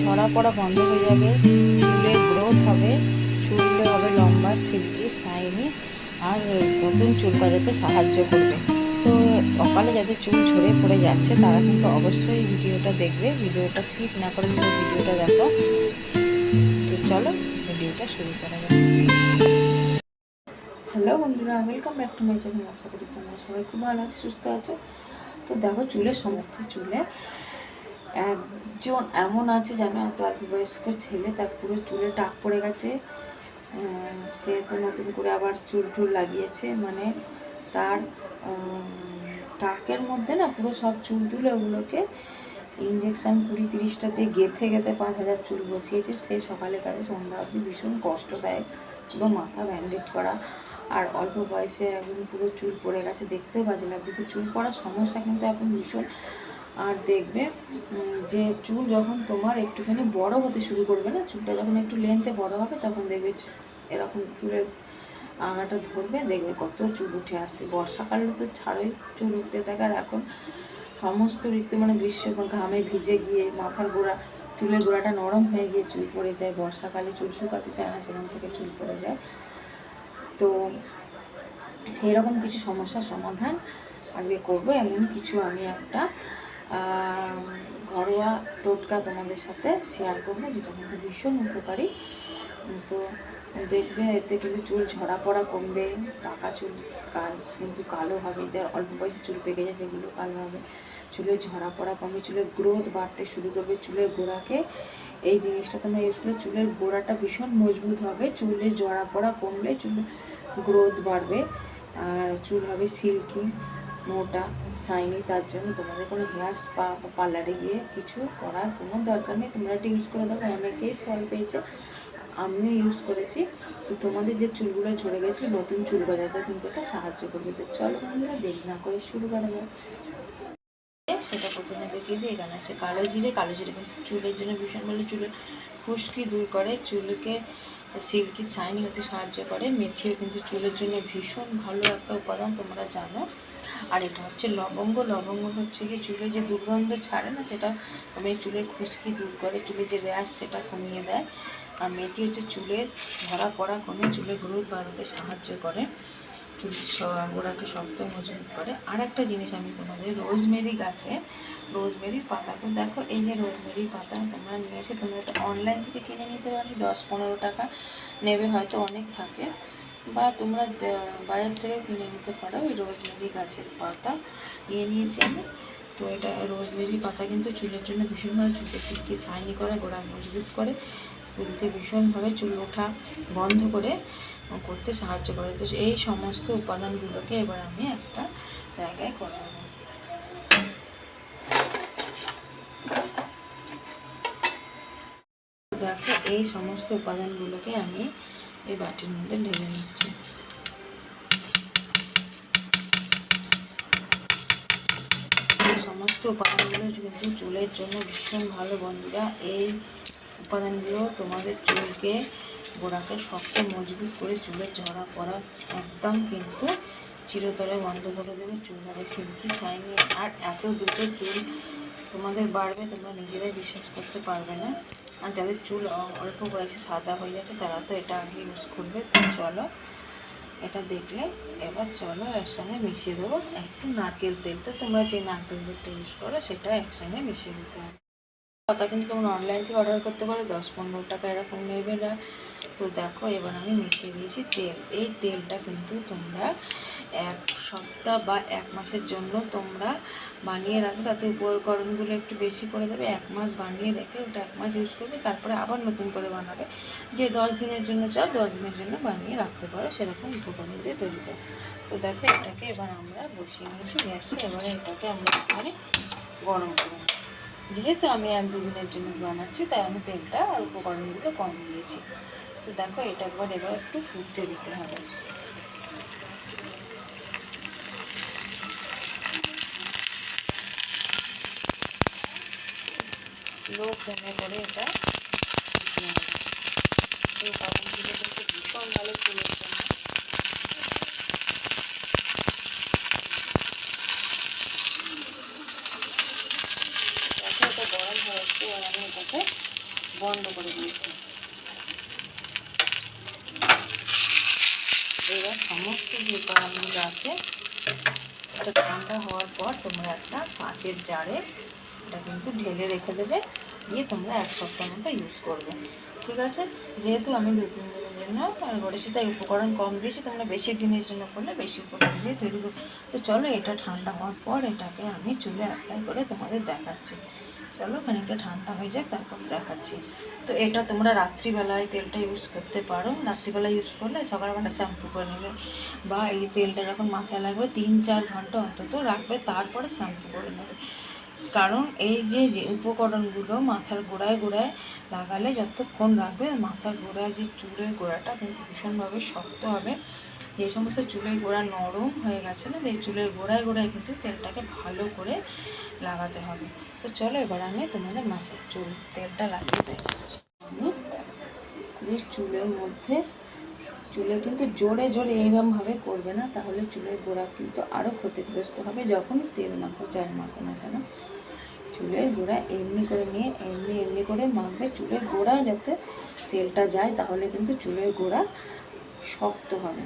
ঝরা পড়া বন্ধ হয়ে যাবে। চুলের গ্রোথ হবে। চুলে হবে লম্বা, সিল্কি শাইনি আর নতুন চুল গজাতে সাহায্য করবে। তো অকালে যাদের চুল ঝরে পড়ে যাচ্ছে, তারা কিন্তু অবশ্যই ভিডিওটা দেখবে। ভিডিওটা স্কিপ না করে পুরো ভিডিওটা দেখো। তো চলো ভিডিওটা শুরু করা যাবে হ্যালো বন্ধুরা welcome back to my channel আশা করি তোমরা সবাই খুব ভালো আছো, সুস্থ আছো। তো দেখো চুলে সমস্যা চুলে একজন এমন আছে জানো এত অল্প বয়স্ক ছেলে, তার পুরো চুলে টাক পড়ে গেছে। সে তো নতুন করে আবার চুল টুল লাগিয়েছে মানে তার টাকের মধ্যে না পুরো সব চুল তুলে ওগুলোকে ইঞ্জেকশান কুড়ি তিরিশটাতে গেঁথে গেঁথে পাঁচ হাজার চুল বসিয়েছে। সে সকালে কাজে সন্ধ্যা অবধি ভীষণ কষ্টদায়ক পুরো মাথা ব্যান্ডেড করা। আর অল্প বয়সে এখন পুরো চুল পড়ে গেছে। দেখতেও বাজে লাগছে। তো চুল পড়ার সমস্যা কিন্তু এখন ভীষণ। আর দেখবে যে চুল যখন তোমার একটুখানি বড় হতে শুরু করবে না, চুলটা যখন একটু লেন্থে বড় হবে, তখন দেখবে এরকম চুলের আগাটা ধরবে, দেখবে কত চুল উঠে আসে। বর্ষাকালে তো ছাড়োই চুল উঠতে থাকে, আর এখন সমস্ত ঋতু মানে গ্রীষ্ম ঘামে ভিজে গিয়ে মাথার গোড়া, চুলের গোড়াটা নরম হয়ে গিয়ে চুল পড়ে যায়, বর্ষাকালে চুল শুকাতে চায় না, সেখান থেকে চুল পড়ে যায়। তো সেই রকম কিছু সমস্যার সমাধান আজকে করব, এমন কিছু আমি একটা ঘরোয়া টোটকা তোমাদের সাথে শেয়ার করব, যেটা কিন্তু ভীষণ উপকারী। তো দেখবে এতে কিন্তু চুল ঝরা পড়া কমবে, পাকা চুল কাজ কিন্তু কালো হবে যার অল্প বয়সে চুল পেকে যায় সেগুলো কালো হবে। চুলের ঝরা পড়া কমবে চুলের গ্রোথ বাড়তে শুরু করবে চুলের গোড়াকে। এই জিনিসটা তোমরা ইউজ করলে চুলের গোড়াটা ভীষণ মজবুত হবে চুলের জড়া পড়া কমলে চুলের গ্রোথ বাড়বে, আর চুল হবে সিল্কি মোটা শাইনি তার জন্য তোমাদের কোনো হেয়ার স্পা বা পার্লারে গিয়ে কিছু করার কোনো দরকার নেই। তোমরা এটা ইউজ করে দেখো অনেকেই ফল পেয়েছে, আমিও ইউজ করেছি। তো তোমাদের যে চুলগুলো ঝরে গেছে, নতুন চুল গজাতে কিন্তু এটা সাহায্য করবে। তো চলো বন্ধুরা, দেরি না করে শুরু করা যাক সেটা প্রথমে দেখিয়ে দিই, এখানে আছে কালো জিরে। কালো জিরে কিন্তু চুলের জন্য ভীষণ ভালো। চুলের খুশকি দূর করে, চুলকে সিল্কি শাইনি হতে সাহায্য করে। মেথিও কিন্তু চুলের জন্য ভীষণ ভালো একটা উপাদান, তোমরা জানো। আর এটা হচ্ছে লবঙ্গ লবঙ্গ হচ্ছে কি চুলে যে দুর্গন্ধ ছাড়ে না, সেটা তোমার চুলের খুশকি দূর করে, চুলে যে র্যাশ সেটা কমিয়ে দেয়। আর মেথি হচ্ছে চুলের ধরা পড়া কমে চুলের গ্রোথ বাড়াতে সাহায্য করে। চুল গোড়াকে শক্ত মজবুত করে। আর একটা জিনিস আমি তোমাদের, রোজমেরি গাছে রোজমেরির পাতা। তো দেখো, এই যে রোজমেরির পাতা তোমরা নিয়ে এসে, তোমরা অনলাইন থেকে কিনে নিতে পারো, দশ পনেরো টাকা। নেবে হয়তো অনেক থাকে। বা তোমরা বাজার থেকেও কিনে নিতে পারো এই রোজমেরি গাছের পাতা। নিয়ে নিয়েছি আমি। তো এটা রোজমেরি পাতা কিন্তু চুলের জন্য ভীষণভাবে চুলকে সিল্কি, শাইনি করে, গোড়া মজবুত করে। চুলকে ভীষণভাবে চুল ওঠা বন্ধ করে করতে সাহায্য করে। তো এই সমস্ত উপাদানগুলোকে এবার আমি একটা জায়গায় করাবো। দেখো, এই সমস্ত উপাদানগুলোকে আমি এই বাটির মধ্যে ঢেলে নিচ্ছি। সমস্ত উপাদানগুলো কিন্তু চুলের জন্য ভীষণ ভালো বন্ধুরা। এই উপাদানগুলো তোমাদের চুলকে, গোড়াকে শক্ত মজবুত করে চুলের ঝরা পড়া একদম কিন্তু চিরতরে বন্ধ করে দেবে চুল। হবে সিল্কি শাইনি আর এত দ্রুত চুল তোমাদের বাড়বে, তোমরা নিজেরাই বিশ্বাস করতে পারবে না। আর যাদের চুল অল্প বয়সে সাদা হয়ে যাচ্ছে তারা তো এটা আগে ইউজ করবে। তো চলো, এটা দেখলে, এবার চলো একসঙ্গে মিশিয়ে দেবো। একটু নারকেল তেল, তো তোমরা যে নারকেল তেলটা ইউজ করো, সেটা একসঙ্গে মিশিয়ে দিতে হবে। কথা কিন্তু তোমরা অনলাইন থেকে অর্ডার করতে পারো, দশ পনেরো টাকা এরকম নেবে না। তো দেখো, এবার আমি মিশিয়ে দিয়েছি তেল। এই তেলটা কিন্তু তোমরা এক সপ্তাহ বা এক মাসের জন্য তোমরা বানিয়ে রাখো। তাতে উপকরণগুলো একটু বেশি করে দেবে, এক মাস বানিয়ে রেখে ওটা এক মাস ইউজ করবে, তারপরে আবার নতুন করে বানাবে। যে দশ দিনের জন্য চাও, দশ দিনের জন্য বানিয়ে রাখতে পারো, সেরকম উপকরণ দিয়ে তৈরি করে। তো দেখো, এটাকে এবার আমরা বসিয়ে নিয়েছি, গ্যাসে এবারে এটাকে আমরা একটুখানি গরম করে যেহেতু আমি এক দুদিনের জন্য বানাচ্ছি, তাই আমি তেলটা আর উপকরণগুলো কম দিয়েছি। তো দেখো, এটা একবার এবার একটু ফুটতে দিতে হবে। লো ফ্লেমে করে এটা এই গরম হয়ে এসছে আমি বন্ধ করে দিয়েছি। এবার সমস্ত যে আছে ঠান্ডা হওয়ার পর তোমরা একটা কাঁচের জারে এটা কিন্তু ঢেলে রেখে দেবে। দিয়ে তোমরা এক সপ্তাহ মতো ইউজ করবে। ঠিক আছে? যেহেতু আমি দু তিন দিনের জন্য, আর ঘরে সেটা উপকরণ কম দিয়েছি তোমরা বেশি দিনের জন্য করলে বেশি উপকরণ দিয়ে তৈরি করো তো চলো, এটা ঠান্ডা হওয়ার পর এটাকে আমি চুলে অ্যাপ্লাই করে তোমাদের দেখাচ্ছি। চলো, খানিকটা ঠান্ডা হয়ে যায় তারপর দেখাচ্ছি। তো এটা তোমরা রাত্রিবেলায় তেলটা ইউজ করতে পারো। রাত্রিবেলা ইউজ করলে সকালবেলা শ্যাম্পু করে নেবে। বা এই তেলটা যখন মাথায় লাগবে, তিন চার ঘণ্টা অন্তত রাখবে, তারপরে শ্যাম্পু করে নেবে। কারণ এই যে যে উপকরণগুলো মাথার গোড়ায় গোড়ায় লাগালে যতক্ষণ রাখবে, মাথার গোড়ায় যে চুলের গোড়াটা কিন্তু ভীষণভাবে শক্ত হবে। যে সমস্ত চুলের গোড়া নরম হয়ে গেছে না এই চুলের গোড়ায় গোড়ায় কিন্তু তেলটাকে ভালো করে লাগাতে হবে। তো চলো এবার আমি তোমাদের মাসের চুল, তেলটা লাগিয়ে দেখাচ্ছি। আমি চুলের মধ্যে, চুলে কিন্তু জোরে জোরে এইরকমভাবে করবে না, তাহলে চুলের গোড়া কিন্তু আরও ক্ষতিগ্রস্ত হবে যখন তেল মাখো যাই মাখো না কেন। চুলের গোড়া এমনি করে নিয়ে, এমনি এমনি করে মাখবে। চুলের গোড়া যাতে তেলটা যায়, তাহলে কিন্তু চুলের গোড়া শক্ত হবে।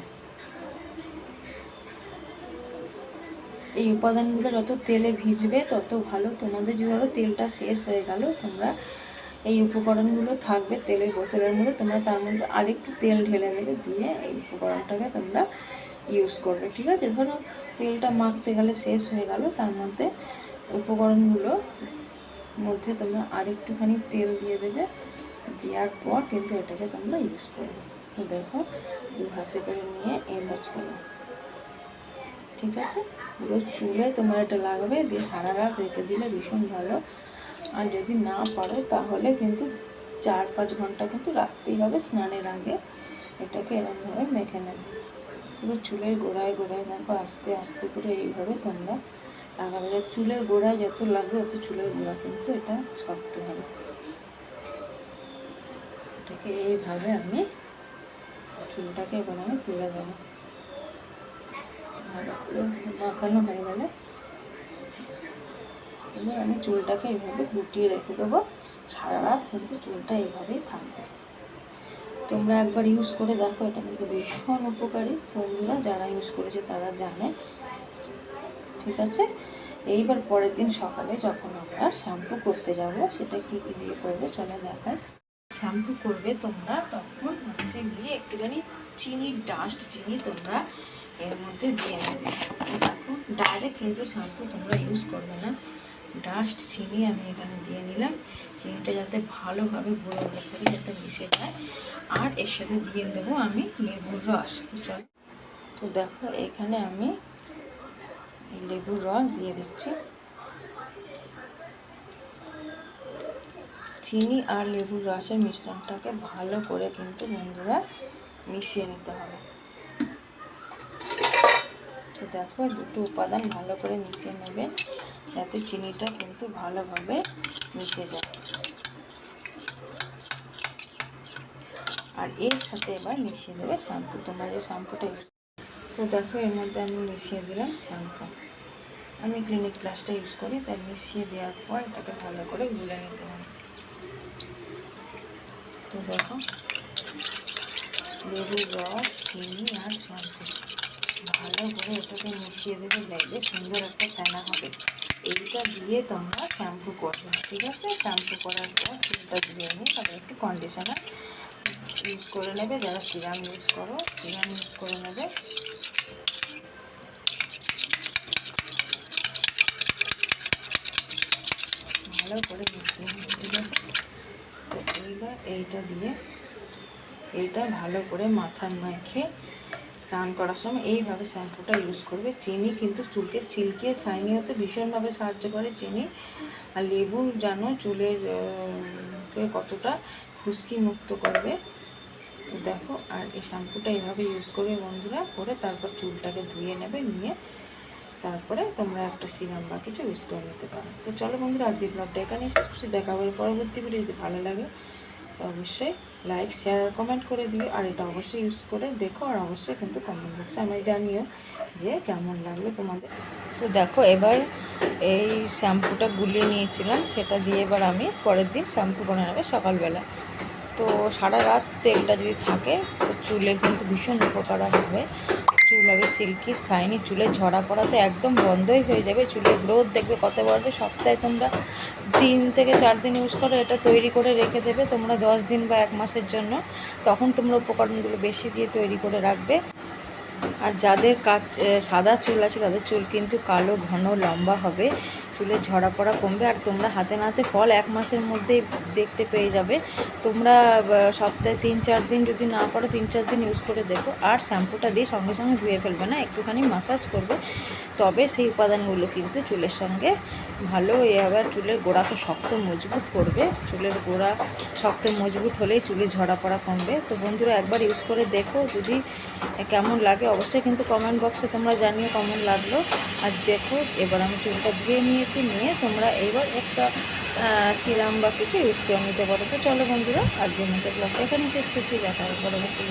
এই উপাদানগুলো যত তেলে ভিজবে, তত ভালো। তোমাদের ধরো তেলটা শেষ হয়ে গেল, তোমরা এই উপকরণগুলো থাকবে তেলের বোতলের মধ্যে, তোমরা তার মধ্যে আরেকটু তেল ঢেলে দেবে, দিয়ে এই উপকরণটাকে তোমরা ইউজ করবে। ঠিক আছে? ধরো তেলটা মাখতে গেলে শেষ হয়ে গেল, তার মধ্যে উপকরণগুলো মধ্যে তোমরা আরেকটুখানি তেল দিয়ে দেবে। দেওয়ার পর কিন্তু এটাকে তোমরা ইউজ করবে। তো দেখো, দু হাতে করে নিয়ে এমচ করো। ঠিক আছে? পুরো চুলে তোমার এটা লাগবে, দিয়ে সারা রাত রেখে দিলে ভীষণ ভালো। আর যদি না পারো, তাহলে কিন্তু চার পাঁচ ঘণ্টা কিন্তু রাখতেই হবে স্নানের আগে। এটাকে এরকমভাবে মেখে নেবে। পুরো চুলের গোড়ায় গোড়ায় দেখো, আস্তে আস্তে করে এইভাবে তোমরা আর চুলের গোড়ায় যত লাগবে অত চুলের গোড়া কিন্তু এটা শক্ত হবে। এটাকে এইভাবে আমি চুলটাকে এবার তুলে দেবো। মাখানো হয়ে গেলে এবার আমি চুলটাকে এইভাবে গুটিয়ে রেখে দেবো। সারা রাত কিন্তু চুলটা এইভাবেই থাকবে। তোমরা একবার ইউজ করে দেখো, এটা কিন্তু ভীষণ উপকারী। বন্ধুরা যারা ইউজ করেছে তারা জানে। ঠিক আছে? এইবার পরের দিন সকালে যখন আমরা শ্যাম্পু করতে যাব, সেটা কি কি দিয়ে করবে চলে দেখায় শ্যাম্পু করবে তোমরা, তখন হচ্ছে গিয়ে একটুখানি চিনির ডাস্ট চিনি তোমরা এর মধ্যে দিয়ে নেবে। দেখো ডাইরেক্ট কিন্তু শ্যাম্পু তোমরা ইউজ করবে না। ডাস্ট চিনি আমি এখানে দিয়ে নিলাম। চিনিটা যাতে ভালোভাবে গুঁড়ো করে যাতে মিশে যায়। আর এর সাথে দিয়ে দেবো আমি লেবুর রস। তো চল। তো দেখো, এখানে আমি লেবুর রস দিয়ে দিচ্ছি। চিনি আর লেবুর রসের মিশ্রণটাকে ভালো করে কিন্তু বন্ধুরা মিশিয়ে নিতে হবে। তো দেখো, দুটো উপাদান ভালো করে মিশিয়ে নেবে, যাতে চিনিটা কিন্তু ভালোভাবে মিশে যায়। আর এর সাথে এবার মিশিয়ে দেবে শ্যাম্পু। তোমরা যে শ্যাম্পুটা তো দেখো, এর মধ্যে আমি মিশিয়ে দিলাম শ্যাম্পু। আমি ক্লিনিক প্লাসটা ইউজ করি তাই মিশিয়ে দেওয়ার পর এটাকে ভালো করে গুলে নিতে হবে। তো দেখো লেবুর রস, চিনি আর শ্যাম্পু। ভালো করে এটাকে মিশিয়ে দেবে, দেখবে সুন্দর একটা ফেনা হবে। এইটা দিয়ে তোমরা শ্যাম্পু করবে, ঠিক আছে? শ্যাম্পু করার পর চুলটা ধুয়ে নিয়ে তারপর একটু কন্ডিশনার ইউজ করে নেবে। যারা সিরাম ইউজ করো সিরাম ইউজ করে নেবে। ভালো করে মিশিয়ে এইবার এইটা দিয়ে এইটা ভালো করে মাথার মেখে স্নান করার সময় এইভাবে শ্যাম্পুটা ইউজ করবে। চিনি কিন্তু চুলকে সিল্কে শাইনি হতে ভীষণভাবে সাহায্য করে চিনি। আর লেবু যেন চুলের কতটা খুশকি মুক্ত করবে দেখো, আর এই শ্যাম্পুটা এইভাবে ইউজ করবে বন্ধুরা, করে তারপর চুলটাকে ধুয়ে নেবে, নিয়ে তারপরে তোমরা একটা সিরাম বা কিছু ইউজ করে নিতে পারো। তো চলো বন্ধুরা আজকে ব্লগটা এখানে শেষ করছি। দেখা হবে পরবর্তী ভিডিও যদি ভালো লাগে, তো অবশ্যই লাইক শেয়ার আর কমেন্ট করে দিও। আর এটা অবশ্যই ইউজ করে দেখো আর অবশ্যই কিন্তু কমেন্ট বক্সে আমায় জানিও যে কেমন লাগল তোমাদের। তো দেখো, এবার এই শ্যাম্পুটা গুলিয়ে নিয়েছিলাম। সেটা দিয়ে এবার আমি পরের দিন শ্যাম্পু করে নেবে সকালবেলা। তো সারা রাত তেলটা যদি থাকে, তো চুলের কিন্তু ভীষণ উপকার হবে চুল হবে সিল্কি শাইনি চুলে ঝরা পড়াতে একদম বন্ধই হয়ে যাবে, চুলের গ্রোথ দেখবে কত বাড়বে সপ্তাহে তোমরা তিন থেকে চার দিন ইউজ করো, এটা তৈরি করে রেখে দেবে তোমরা দশ দিন বা এক মাসের জন্য। তখন তোমরা উপকরণগুলো বেশি দিয়ে তৈরি করে রাখবে। আর যাদের কাজ সাদা চুল আছে তাদের চুল কিন্তু কালো, ঘন, লম্বা হবে। চুলে ঝরা পড়া কমবে। আর তোমরা হাতে নাতে ফল এক মাসের মধ্যেই দেখতে পেয়ে যাবে। তোমরা সপ্তাহে তিন, চার দিন যদি না পারো, তিন, চার দিন ইউজ করে দেখো। আর শ্যাম্পুটা দিয়ে সঙ্গে সঙ্গে ধুয়ে ফেলবে না। একটুখানি মাসাজ করবে। তবে সেই উপাদানগুলো কিন্তু চুলের সঙ্গে ভালো, এ আবার চুলের গোড়াকে শক্ত মজবুত করবে। চুলের গোড়া শক্ত মজবুত হলেই চুলে ঝরা পড়া কমবে। তো বন্ধুরা, একবার ইউজ করে দেখো। যদি কেমন লাগে, অবশ্যই কিন্তু কমেন্ট বক্সে তোমরা জানিও কেমন লাগল। আর দেখো, এবার আমি চুলটা ধুয়ে নিয়েছি, নিয়ে তোমরা এবার একটা সিরাম বা কিছু ইউজ করে নিতে পারো। তো চলো বন্ধুরা, আজকের মতো ব্লগটা এখানে শেষ করছি। দেখা পরবর্তী